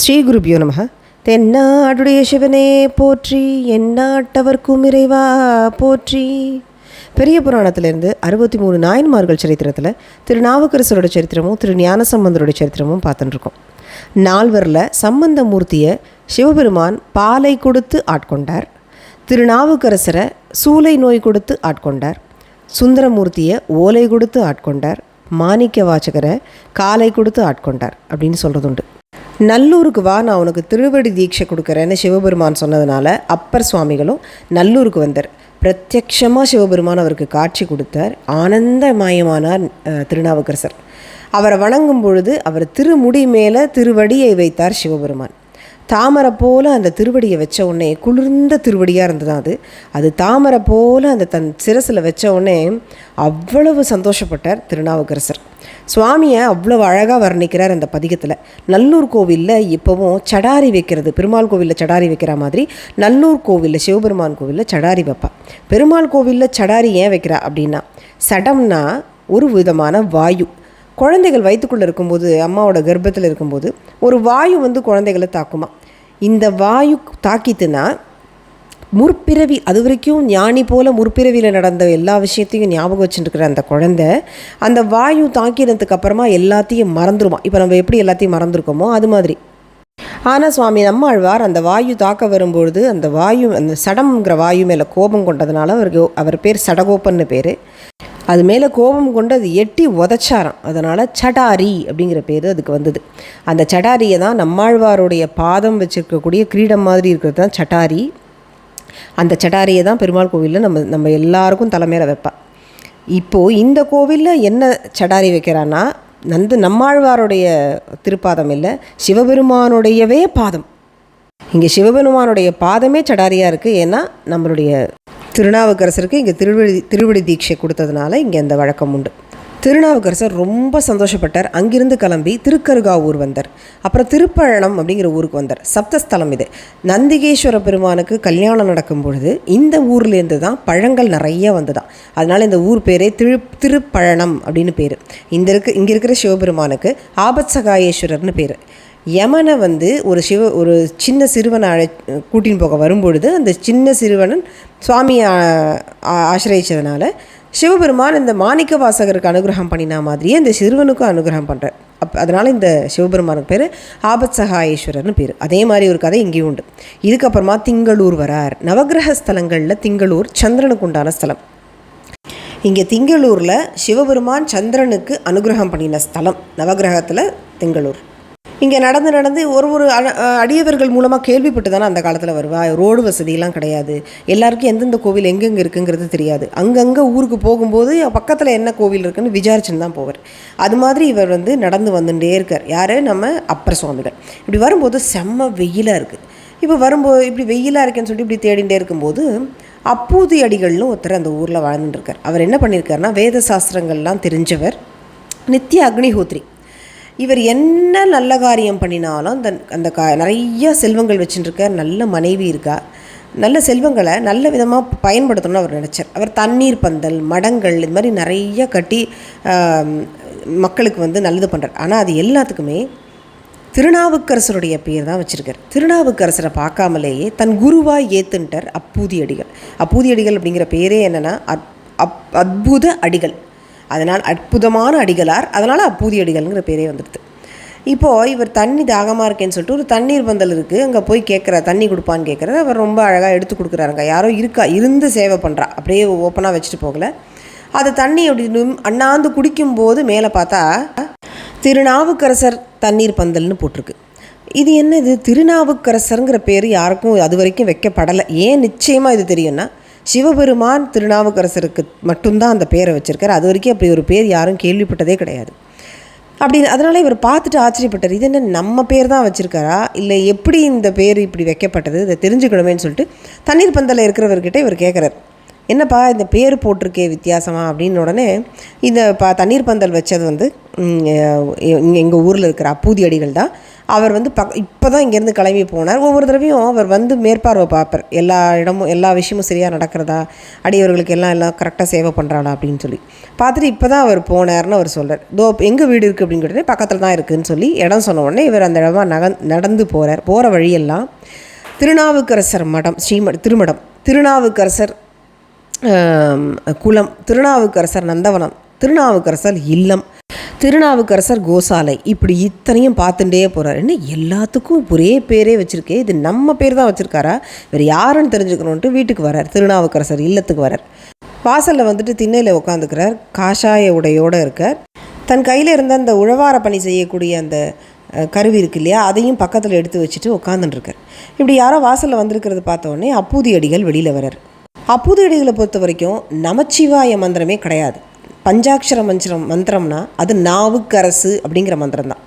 ஸ்ரீ குருபியோ நம தென்னாடுடைய சிவனே போற்றி எந்நாட்டவர்க்கும் இறைவா போற்றி. பெரிய புராணத்திலிருந்து அறுபத்தி மூணு நாயன்மார்கள் சரித்திரத்தில் திருநாவுக்கரசரோட சரித்திரமும் திரு ஞானசம்பந்தரோட சரித்திரமும் பார்த்துட்டுருக்கோம். நால்வரில் சம்பந்தமூர்த்தியை சிவபெருமான் பாலை கொடுத்து ஆட்கொண்டார். திருநாவுக்கரசரை சூளை நோய் கொடுத்து ஆட்கொண்டார். சுந்தரமூர்த்தியை ஓலை கொடுத்து ஆட்கொண்டார். மாணிக்க வாச்சகரை காலை கொடுத்து ஆட்கொண்டார் அப்படின்னு சொல்கிறது உண்டு நல்லூருக்கு வா நான் உனக்கு திருவடி தீட்சை கொடுக்குறேன்னு சிவபெருமான் சொன்னதுனால அப்பர் சுவாமிகளும் நல்லூருக்கு வந்தார். பிரத்யக்ஷமாக சிவபெருமான் அவருக்கு காட்சி கொடுத்தார். ஆனந்தமயமானார் திருநாவுக்கரசர். அவரை வணங்கும் பொழுது அவர் திருமுடி மேலே திருவடியை வைத்தார் சிவபெருமான். தாமரை போல அந்த திருவடியை வச்ச உடனே குளிர்ந்த திருவடியாக இருந்தது அது. அது தாமரை போல் அந்த தன் சிரசில் வச்ச உடனே அவ்வளவு சந்தோஷப்பட்டார் திருநாவுக்கரசர். சுவாமியை அவ்வளோ அழகாக வர்ணிக்கிறார் அந்த பதிகத்தில். நல்லூர் கோவிலில் இப்போவும் சடாரி வைக்கிறது பெருமாள் கோவிலில் சடாரி வைக்கிற மாதிரி நல்லூர் கோவிலில் சிவபெருமான் கோவிலில் சடாரி வைப்பா. பெருமாள் கோவிலில் சடாரி ஏன் வைக்கிறா அப்படின்னா சடம்னா ஒரு விதமான வாயு. குழந்தைகள் வயிற்றுக்குள்ளே இருக்கும்போது அம்மாவோட கர்ப்பத்தில் இருக்கும்போது ஒரு வாயு வந்து குழந்தைகளை தாக்குமா. இந்த வாயு தாக்கித்துனா முற்பிறவி அது வரைக்கும் ஞானி போல முற்பிறவியில் நடந்த எல்லா விஷயத்தையும் ஞாபகம் வச்சுட்டுருக்குற அந்த குழந்தை அந்த வாயு தாக்கினதுக்கு அப்புறமா எல்லாத்தையும் மறந்துடுமா இப்போ நம்ம எப்படி எல்லாத்தையும் மறந்துருக்கோமோ அது மாதிரி. ஆனால் சுவாமி நம்மாழ்வார் அந்த வாயு தாக்க வரும்பொழுது அந்த வாயு அந்த சடம்ங்கிற வாயு மேலே கோபம் கொண்டதுனால அவருக்கு அவர் பேர் சடகோப்பன்னு பேர். அது மேலே கோபம் கொண்டு அது எட்டி உதச்சாராம். அதனால் சடாரி அப்படிங்கிற பேர் அதுக்கு வந்தது. அந்த சடாரியை தான் நம்மாழ்வாருடைய பாதம் வச்சுருக்கக்கூடிய கிரீடம் மாதிரி இருக்கிறது தான் சட்டாரி அந்த சடாரியை தான் பெருமாள் கோவிலில் நம்ம நம்ம எல்லாருக்கும் தலைமையில வைப்பா. இப்போது இந்த கோவிலில் என்ன சடாரி வைக்கிறான்னா நந்து நம்மாழ்வாருடைய திருப்பாதம் இல்லை சிவபெருமானுடையவே பாதம். இங்கே சிவபெருமானுடைய பாதமே சடாரியாக இருக்குது ஏன்னா நம்மளுடைய திருநாவுக்கரசருக்கு இங்கே திருவிடி திருவிடி தீட்சை கொடுத்ததுனால இங்கே அந்த வழக்கம் உண்டு. திருநாவுக்கரசர் ரொம்ப சந்தோஷப்பட்டார். அங்கிருந்து கிளம்பி திருக்கருகாவூர் வந்தார். அப்புறம் திருப்பழனம் அப்படிங்கிற ஊருக்கு வந்தார். சப்தஸ்தலம் இது. நந்திகேஸ்வர பெருமானுக்கு கல்யாணம் நடக்கும் பொழுது இந்த ஊர்லேருந்து தான் பழங்கள் நிறைய வந்ததாம். அதனால் இந்த ஊர் பேரே திரு திருப்பழனம் அப்படின்னு பேர். இந்த இருக்க இங்கே இருக்கிற சிவபெருமானுக்கு ஆபத்சகாயேஸ்வரர்னு பேர். யமனை வந்து ஒரு சிவ ஒரு சின்ன சிறுவனை அழை கூட்டின்னு போக வரும்பொழுது அந்த சின்ன சிறுவனன் சுவாமியை ஆ- ஆசிரியச்சதுனால சிவபெருமான் இந்த மாணிக்க வாசகருக்கு அனுகிரகம் பண்ணினா மாதிரியே இந்த சிறுவனுக்கும் அனுகிரகம் பண்ணுறார் அப் அதனால் இந்த சிவபெருமானுக்கு பேர் ஆபத் சகாயேஸ்வரர்னு பேர். அதே மாதிரி ஒரு கதை இங்கேயும் உண்டு. இதுக்கப்புறமா திங்களூர் வரார். நவக்கிரக ஸ்தலங்களில் திங்களூர் சந்திரனுக்கு உண்டான ஸ்தலம். இங்கே திங்களூரில் சிவபெருமான் சந்திரனுக்கு அனுகிரகம் பண்ணின ஸ்தலம் நவக்கிரகத்தில் திங்களூர். இங்கே நடந்து நடந்து ஒரு ஒரு அ- அடியவர்கள் மூலமாக கேள்விப்பட்டு தானே அந்த காலத்தில் வருவா? ரோடு வசதியெல்லாம் கிடையாது. எல்லாருக்கும் எந்தெந்த கோவில் எங்கெங்கே இருக்குங்கிறது தெரியாது. அங்கங்கே ஊருக்கு போகும்போது பக்கத்தில் என்ன கோவில் இருக்குன்னு விசாரிச்சுன்னு தான் போவார். அது மாதிரி இவர் வந்து நடந்து வந்துட்டே இருக்கார். யார்? நம்ம அப்பர் சுவாமிகள். இப்படி வரும்போது செம்ம வெயிலாக இருக்குது இப்போ வரும்போது இப்படி வெயிலாக இருக்கேன்னு சொல்லி இப்படி தேடிகிட்டே இருக்கும்போது அப்பூதி அடிகள்னு ஒருத்தர் அந்த ஊரில் வாழ்ந்துட்டுருக்கார் அவர் என்ன பண்ணியிருக்காருன்னா வேத சாஸ்திரங்கள்லாம் தெரிஞ்சவர் நித்திய அக்னிஹோத்ரி. இவர் என்ன நல்ல காரியம் பண்ணினாலும் அந்த அந்த கா நிறைய செல்வங்கள் வச்சுட்டுருக்கார் நல்ல மனைவி இருக்கா. நல்ல செல்வங்களை நல்ல விதமாக பயன்படுத்தணும்னு அவர் நினச்சார். அவர் தண்ணீர் பந்தல் மடங்கள் இது மாதிரி நிறைய கட்டி மக்களுக்கு வந்து நல்லது பண்ணுறார் ஆனால் அது எல்லாத்துக்குமே திருநாவுக்கரசருடைய பேர் தான் வச்சுருக்கார். திருநாவுக்கரசரை பார்க்காமலேயே தன் குருவாய் ஏத்துன்ட்டார் அப்பூதி அடிகள் அப்பூதி அடிகள் அப்படிங்கிற பேரே என்னென்னா அத் அப் அற்புத அடிகள். அதனால் அற்புதமான அடிகளார். அதனால் அப்பூதி அடிகள்ங்கிற பேரே வந்துடுது. இப்போது இவர் தண்ணி தாகமாக இருக்கேன்னு சொல்லிட்டு ஒரு தண்ணீர் பந்தல் இருக்குது அங்கே போய் கேட்குற தண்ணி கொடுப்பான்னு கேட்குறாரு அவர் ரொம்ப அழகாக எடுத்து கொடுக்குறாருங்க. யாரோ இருக்கா இருந்து சேவை பண்ணுறா அப்படியே ஓப்பனாக வச்சுட்டு போகல. அது தண்ணி அப்படி அண்ணாந்து குடிக்கும்போது மேலே பார்த்தா திருநாவுக்கரசர் தண்ணீர் பந்தல்னு போட்டிருக்கு. இது என்ன இது திருநாவுக்கரசருங்கிற பேர் யாருக்கும் அது வரைக்கும் வைக்கப்படலை. ஏன் நிச்சயமாக இது தெரியும்னா சிவபெருமான் திருநாவுக்கரசருக்கு மட்டும்தான் அந்த பேரை வச்சுருக்கார். அது வரைக்கும் அப்படி ஒரு பேர் யாரும் கேள்விப்பட்டதே கிடையாது. அப்படி அதனால் இவர் பார்த்துட்டு ஆச்சரியப்பட்டார். இது என்ன நம்ம பேர் தான் வச்சுருக்காரா? இல்லை எப்படி இந்த பேர் இப்படி வைக்கப்பட்டது? இதை தெரிஞ்சுக்கணுமேன்னு சொல்லிட்டு தண்ணீர் பந்தலில் இருக்கிறவர்கிட்ட இவர் கேட்குறாரு. என்னப்பா இந்த பேர் போட்டிருக்கே வித்தியாசமா? அப்படின்னு உடனே இந்த ப தண்ணீர் பந்தல் வச்சது வந்து இங்கே எங்கள் ஊரில் இருக்கிற அப்பூதி அடிகள் தான் அவர் வந்து பக் இப்போ தான் இங்கேருந்து கிளம்பி போனார். ஒவ்வொரு தடவையும் அவர் வந்து மேற்பார்வை பார்ப்பார். எல்லா இடமும் எல்லா விஷயமும் சரியாக நடக்கிறதா? அடியவர்களுக்கு எல்லாம் எல்லாம் கரெக்டாக சேவை பண்ணுறாளா அப்படின்னு சொல்லி. பார்த்துட்டு இப்போ தான் அவர் போனார்னு அவர் சொல்கிறார் தோ எங்கே வீடு இருக்குது அப்படின்னு கேட்டு பக்கத்தில் தான் இருக்குதுன்னு சொல்லி இடம் சொன்ன உடனே இவர் அந்த இடமா நக நடந்து போகிறார் போகிற வழியெல்லாம் திருநாவுக்கரசர் மடம் ஸ்ரீம திருமடம் திருநாவுக்கரசர் குளம் திருநாவுக்கரசர் நந்தவனம் திருநாவுக்கரசர் இல்லம் திருநாவுக்கரசர் கோசாலை இப்படி இத்தனையும் பார்த்துட்டே போகிறார் என்ன எல்லாத்துக்கும் ஒரே பேரே வச்சுருக்கே. இது நம்ம பேர் தான் வச்சுருக்காரா? வேறு யாருன்னு தெரிஞ்சுக்கணுன்ட்டு வீட்டுக்கு வரார். திருநாவுக்கரசர் இல்லத்துக்கு வரார். வாசலில் வந்துட்டு திண்ணையில் உட்காந்துக்கிறார் காஷாய உடையோடு இருக்கார். தன் கையில் இருந்த அந்த உழவார பணி செய்யக்கூடிய அந்த கருவி இருக்கு இல்லையா? அதையும் பக்கத்தில் எடுத்து வச்சுட்டு உட்காந்துட்டுருக்கார் இப்படி யாரோ வாசலில் வந்திருக்கிறது பார்த்த அப்பூதி அடிகள் வெளியில் வரார். அப்பூதி அடிகளை பொறுத்த வரைக்கும் நமச்சிவாய மந்திரமே கிடையாது. பஞ்சாட்சர மந்திரம் மந்திரம்னா அது நாவுக்கரசு அப்படிங்கிற மந்திரம் தான்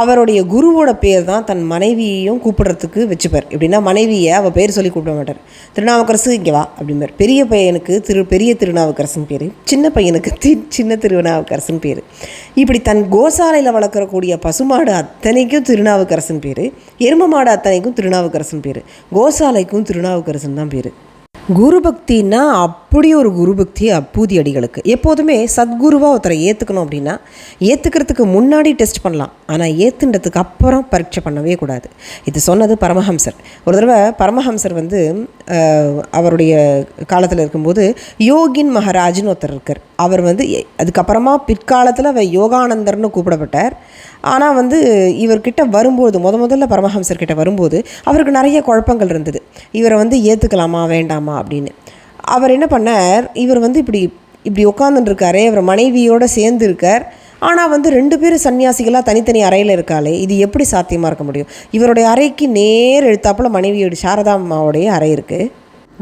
அவருடைய குருவோட பேர் தான் தன் மனைவியையும் கூப்பிடுறதுக்கு வச்சுப்பார். எப்படின்னா மனைவியை அவள் பேர் சொல்லி கூப்பிட மாட்டார். திருநாவுக்கரசு இங்கே வா அப்படிம்பார். பெரிய பையனுக்கு திரு பெரிய திருநாவுக்கரசன் பேர். சின்ன பையனுக்கு தி சின்ன திருநாவுக்கரசன் பேர். இப்படி தன் கோசாலையில் வளர்க்கக்கூடிய பசுமாடு அத்தனைக்கும் திருநாவுக்கரசன் பேர். எரும மாடு அத்தனைக்கும் திருநாவுக்கரசன் பேர். கோசாலைக்கும் திருநாவுக்கரசன் தான் பேர். குரு பக்தின்னா அப்படி ஒரு குரு பக்தி அப்பூதி அடிகளுக்கு. எப்போதுமே சத்குருவாக ஒருத்தரை ஏற்றுக்கணும் அப்படின்னா ஏற்றுக்கிறதுக்கு முன்னாடி டெஸ்ட் பண்ணலாம். ஆனால் ஏற்றுன்றதுக்கு அப்புறம் பரீட்சை பண்ணவே கூடாது. இது சொன்னது பரமஹம்சர். ஒரு தடவை பரமஹம்சர் வந்து அவருடைய காலத்தில் இருக்கும்போது யோகின் மகாராஜ்னு ஒருத்தர் இருக்கார். அவர் வந்து அதுக்கப்புறமா பிற்காலத்தில் அவர் யோகானந்தர்னு கூப்பிடப்பட்டார். ஆனால் வந்து இவர்கிட்ட வரும்போது முத முதல்ல பரமஹம்சர் கிட்ட வரும்போது அவருக்கு நிறைய குழப்பங்கள் இருந்தது. இவரை வந்து ஏற்றுக்கலாமா வேண்டாமா அப்படின்னு. அவர் என்ன பண்ணார் இவர் வந்து இப்படி இப்படி உட்காந்துட்டு இவர் மனைவியோடு சேர்ந்து இருக்கார். ஆனால் வந்து ரெண்டு பேரும் சன்னியாசிகளாக தனித்தனி அறையில் இருக்காளே இது எப்படி சாத்தியமாக இருக்க முடியும்? இவருடைய அறைக்கு நேர் எழுத்தாப்புல மனைவியோட சாரதா அம்மாவுடைய அறை இருக்குது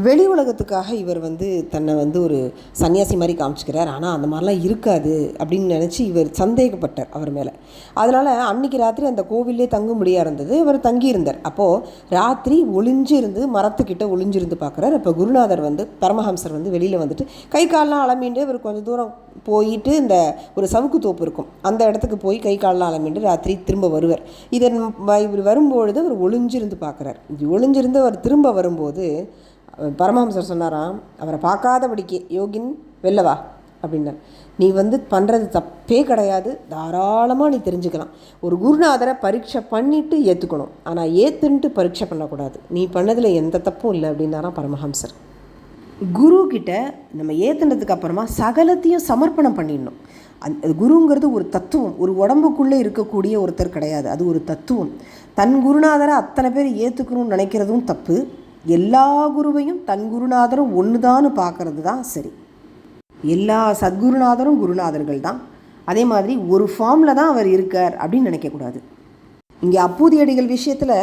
வெளி உலகத்துக்காக இவர் வந்து தன்னை வந்து ஒரு சன்னியாசி மாதிரி காமிச்சிக்கிறார். ஆனால் அந்த மாதிரிலாம் இருக்காது அப்படின்னு நினச்சி இவர் சந்தேகப்பட்டார் அவர் மேலே. அதனால் அன்னைக்கு ராத்திரி அந்த கோவிலே தங்கும்படியாக இருந்தது அவர் தங்கியிருந்தார். அப்போது ராத்திரி ஒளிஞ்சு இருந்து மரத்துக்கிட்ட ஒளிஞ்சிருந்து பார்க்குறார் அப்போ குருநாதர் வந்து பரமஹம்சர் வந்து வெளியில் வந்துட்டு கை கால்லாம் அலமிண்டு இவர் கொஞ்சம் தூரம் போயிட்டு இந்த ஒரு சவுக்கு தோப்பு இருக்கும். அந்த இடத்துக்கு போய் கை கால்லாம் அலமிண்டு ராத்திரி திரும்ப வருவார். இதன் வ- இவர் வரும்பொழுது அவர் ஒளிஞ்சிருந்து பார்க்குறார் ஒளிஞ்சிருந்து அவர் திரும்ப வரும்போது பரமஹம்சர் சொன்னாராம் அவரை பார்க்காதபடிக்கு யோகின் வெல்லவா அப்படின்னார். நீ வந்து பண்ணுறது தப்பே கிடையாது தாராளமாக நீ தெரிஞ்சுக்கலாம். ஒரு குருநாதரை பரீட்சை பண்ணிவிட்டு ஏற்றுக்கணும் ஆனால் ஏற்றுன்ட்டு பரீட்சை பண்ணக்கூடாது. நீ பண்ணதில் எந்த தப்பும் இல்லை அப்படின்னாராம் பரமஹம்சர். குரு கிட்ட நம்ம ஏற்றுனதுக்கு அப்புறமா சகலத்தையும் சமர்ப்பணம் பண்ணிடணும். அந்த குருங்கிறது ஒரு தத்துவம். ஒரு உடம்புக்குள்ளே இருக்கக்கூடிய ஒருத்தர் கிடையாது. அது ஒரு தத்துவம். தன் குருநாதரை அத்தனை பேர் ஏற்றுக்கணும்னு நினைக்கிறதும் தப்பு. எல்லா குருவையும் தன் குருநாதரும் ஒன்று பார்க்கறது தான் சரி. எல்லா சத்குருநாதரும் குருநாதர்கள் தான். அதே மாதிரி ஒரு ஃபார்மில் தான் அவர் இருக்கார் அப்படின்னு நினைக்கக்கூடாது இங்கே அப்பூதியடிகள் விஷயத்தில்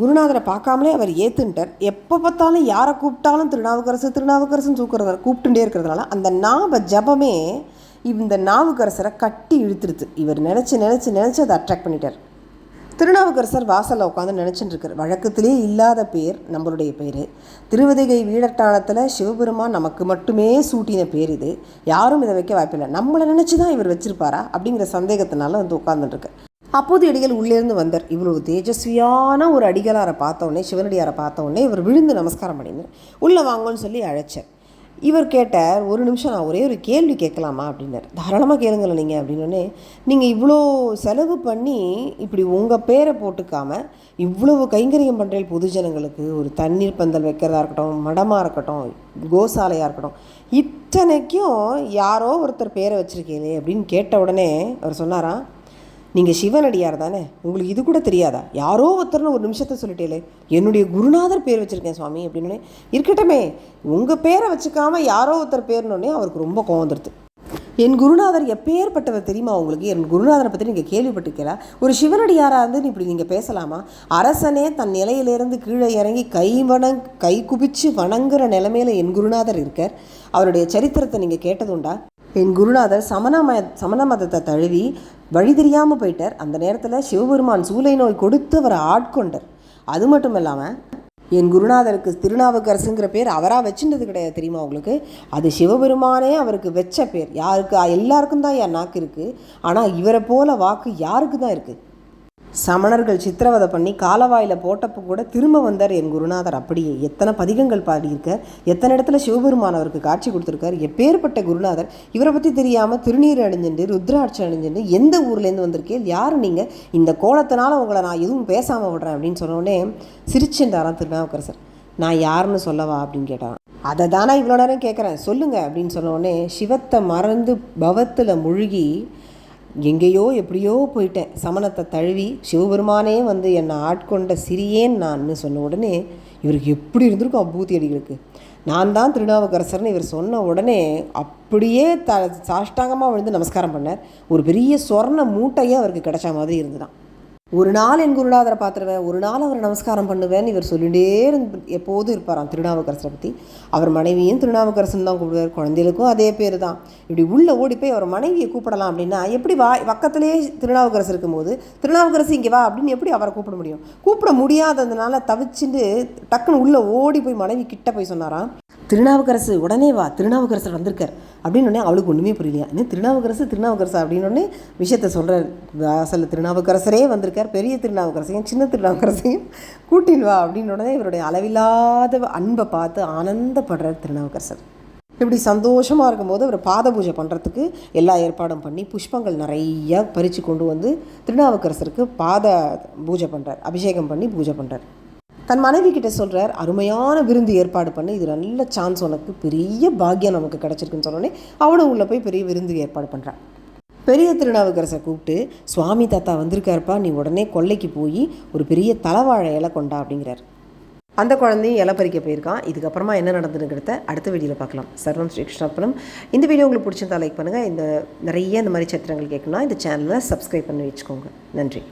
குருநாதரை பார்க்காமலே அவர் ஏற்றுன்ட்டார் எப்போ பார்த்தாலும் யாரை கூப்பிட்டாலும் திருநாவுக்கரசு திருநாவுக்கரசுன்னு தூக்குறத கூப்பிட்டுட்டே இருக்கிறதுனால அந்த நாவ ஜபமே இந்த நாவுக்கரசரை கட்டி இழுத்துருது. இவர் நினச்சி நினச்சி நினச்சி அதை அட்ராக்ட் பண்ணிட்டார். திருநாவுக்கரசர் வாசலில் உட்காந்து நினச்சிட்டு இருக்கார் வழக்கத்திலே இல்லாத பேர் நம்மளுடைய பேர். திருவதிகை வீடட்டாளத்தில் சிவபெருமான் நமக்கு மட்டுமே சூட்டின பேர் இது. யாரும் இதை வைக்க வாய்ப்பில்லை. நம்மளை நினச்சி தான் இவர் வச்சிருப்பாரா? அப்படிங்கிற சந்தேகத்தினால வந்து உட்காந்துட்டுருக்கு அப்போது அடிகள் உள்ளேருந்து வந்தார். இவ்வளவு தேஜஸ்வியான ஒரு அடிகளாரை பார்த்த உடனே சிவனடியாரை பார்த்த உடனே இவர் விழுந்து நமஸ்காரம் பண்ணியிருந்தார் உள்ளே வாங்கன்னு சொல்லி அழைச்சார். இவர் கேட்டார் ஒரு நிமிஷம் நான் ஒரே ஒரு கேள்வி கேட்கலாமா? அப்படின்னார். தாராளமாக கேளுங்களேன் நீங்கள் அப்படின்னோடனே நீங்கள் இவ்வளோ செலவு பண்ணி இப்படி உங்கள் பேரை போட்டுக்காம இவ்வளவு கைங்கரியம் பண்ணுறேன் பொதுஜனங்களுக்கு ஒரு தண்ணீர் பந்தல் வைக்கிறதா இருக்கட்டும் மடமாக இருக்கட்டும் கோசாலையாக இருக்கட்டும் இத்தனைக்கும் யாரோ ஒருத்தர் பேரை வச்சுருக்கீங்களே அப்படின்னு கேட்ட உடனே அவர் சொன்னாராம் நீங்கள் சிவனடியார் தானே? உங்களுக்கு இது கூட தெரியாதா? யாரோ ஒருத்தர்னு ஒரு நிமிஷத்தை சொல்லிட்டேலே. என்னுடைய குருநாதர் பேர் வச்சுருக்கேன் சுவாமி அப்படின்னு இருக்கட்டுமே உங்கள் பேரை வச்சுக்காம யாரோ ஒருத்தர் பேர்னோடனே அவருக்கு ரொம்ப கோவம் வந்துடுது என் குருநாதர் எப்பேற்பட்டவர் தெரியுமா உங்களுக்கு? என் குருநாதரை பற்றி நீங்கள் கேள்விப்பட்டிருக்கீங்களா ஒரு சிவனடியாராக இருந்து இப்படி நீங்கள் பேசலாமா? அரசனே தன் நிலையிலிருந்து கீழே இறங்கி கை வணங் கை குபிச்சு வணங்குற நிலைமையில என் குருநாதர் இருக்கார். அவருடைய சரித்திரத்தை நீங்கள் கேட்டதுண்டா? என் குருநாதர் சமண மத சமண மதத்தை தழுவி வழி தெரியாமல் போயிட்டார். அந்த நேரத்தில் சிவபெருமான் சூளை நோய் கொடுத்து அவரை ஆட்கொண்டார். அது மட்டும் இல்லாமல் என் குருநாதருக்கு திருநாவுக்கரசுங்கிற பேர் அவராக வச்சுட்டது கிடையாது தெரியுமா உங்களுக்கு? அது சிவபெருமானே அவருக்கு வச்ச பேர். யாருக்கு எல்லாருக்கும் தான் என் நாக்கு இருக்குது ஆனால் இவரை போல வாக்கு யாருக்கு தான் இருக்குது சமணர்கள் சித்திரவதை பண்ணி காலவாயில் போட்டப்போ கூட திரும்ப வந்தார் என் குருநாதர். அப்படியே எத்தனை பதிகங்கள் பாடியிருக்கார் எத்தனை இடத்துல சிவபெருமான் அவருக்கு காட்சி கொடுத்துருக்கார் எப்பேற்பட்ட குருநாதர். இவரை பற்றி தெரியாமல் திருநீர் அணிஞ்சுட்டு ருத்ராட்சி அணிஞ்சுட்டு எந்த ஊர்லேருந்து வந்திருக்கேன் யார் நீங்கள் இந்த கோலத்தினால உங்களை நான் எதுவும் பேசாமல் விடுறேன் அப்படின்னு சொன்னோடனே சிரிச்சுட்டாரான் திருநாவுக்கரசர். நான் யாருன்னு சொல்லவா அப்படின்னு கேட்டான் அதை தானே இவ்வளோ நேரம் கேட்குறேன் சொல்லுங்கள் அப்படின்னு சொன்னோடனே சிவத்தை மறந்து பவத்தில் முழுகி எங்கேயோ எப்படியோ போயிட்டேன். சமணத்தை தழுவி சிவபெருமானே வந்து என்னை ஆட்கொண்ட சிறியேன் நான்னு சொன்ன உடனே இவருக்கு எப்படி இருந்திருக்கும் அப்பூத்தி அடிகளுக்கு? நான் தான் திருநாவுக்கரசர்னு இவர் சொன்ன உடனே அப்படியே த சாஷ்டாங்கமாக விழுந்து நமஸ்காரம் பண்ணார். ஒரு பெரிய சொர்ண மூட்டையே அவருக்கு கிடைச்ச மாதிரி இருந்துதான். ஒரு நாள் என் குருநாதரை பார்த்துருவேன் ஒரு நாள் அவர் நமஸ்காரம் பண்ணுவேன்னு இவர் சொல்லிகிட்டே இருந்து எப்போதும் இருப்பாராம் திருநாவுக்கரசரை பற்றி அவர் மனைவியும் திருநாவுக்கரசன் தான் கூப்பிடுவார் குழந்தைகளுக்கும் அதே பேர் தான். இப்படி உள்ளே ஓடி போய் அவர் மனைவியை கூப்பிடலாம் அப்படின்னா எப்படி வா பக்கத்திலே திருநாவுக்கரசு இருக்கும்போது திருநாவுக்கரசு இங்கே வா அப்படின்னு எப்படி அவரை கூப்பிட முடியும்? கூப்பிட முடியாததுனால தவிச்சுட்டு டக்குன்னு உள்ளே ஓடி போய் மனைவி கிட்ட போய் சொன்னாராம். திருநாவுக்கரசு உடனே வா திருநாவுக்கரசர் வந்திருக்கார். அப்படின்னு உடனே அவளுக்கு ஒன்றுமே புரியலையா? இன்னும் திருநாவுக்கரசு திருநாவுக்கரசு? அப்படின்னு உடனே விஷயத்த சொல்கிறார் வாசல் திருநாவுக்கரசரே வந்திருக்கார் பெரிய திருநாவுக்கரசையும் சின்ன திருநாவுக்கரசையும் கூட்டின்னு வா அப்படின்னு உடனே இவருடைய அளவில்லாத அன்பை பார்த்து ஆனந்தப்படுறார் திருநாவுக்கரசர். இப்படி சந்தோஷமாக இருக்கும்போது அவர் பாத பூஜை பண்ணுறதுக்கு எல்லா ஏற்பாடும் பண்ணி புஷ்பங்கள் நிறையா பறித்து கொண்டு வந்து திருநாவுக்கரசருக்கு பாத பூஜை பண்ணுறார் அபிஷேகம் பண்ணி பூஜை பண்ணுறார் தன் மனைவி கிட்ட சொல்கிறார் அருமையான விருந்து ஏற்பாடு பண்ணி. இது நல்ல சான்ஸ் உனக்கு. பெரிய பாக்கியம் நமக்கு கிடச்சிருக்குன்னு சொன்னோடனே அவனும் உள்ளே போய் பெரிய விருந்து ஏற்பாடு பண்ணுறான் பெரிய திருநாவுக்கரசை கூப்பிட்டு சுவாமி தாத்தா வந்திருக்காருப்பா. நீ உடனே கொல்லைக்கு போய் ஒரு பெரிய தலைவாழை இலை கொண்டா அப்படிங்கிறார். அந்த குழந்தையும் இலை பறிக்க போயிருக்கான். இதுக்கப்புறமா என்ன நடந்துங்கிறத அடுத்த வீடியோவில் பார்க்கலாம். சர்வம் ஸ்ரீ கிருஷ்ணப்பனம் இந்த வீடியோ உங்களுக்கு பிடிச்சிருந்தா லைக் பண்ணுங்கள் இந்த நிறைய இந்த மாதிரி சத்திரங்கள் கேட்கணும்னா இந்த சேனலை சப்ஸ்கிரைப் பண்ணி வச்சுக்கோங்க. நன்றி.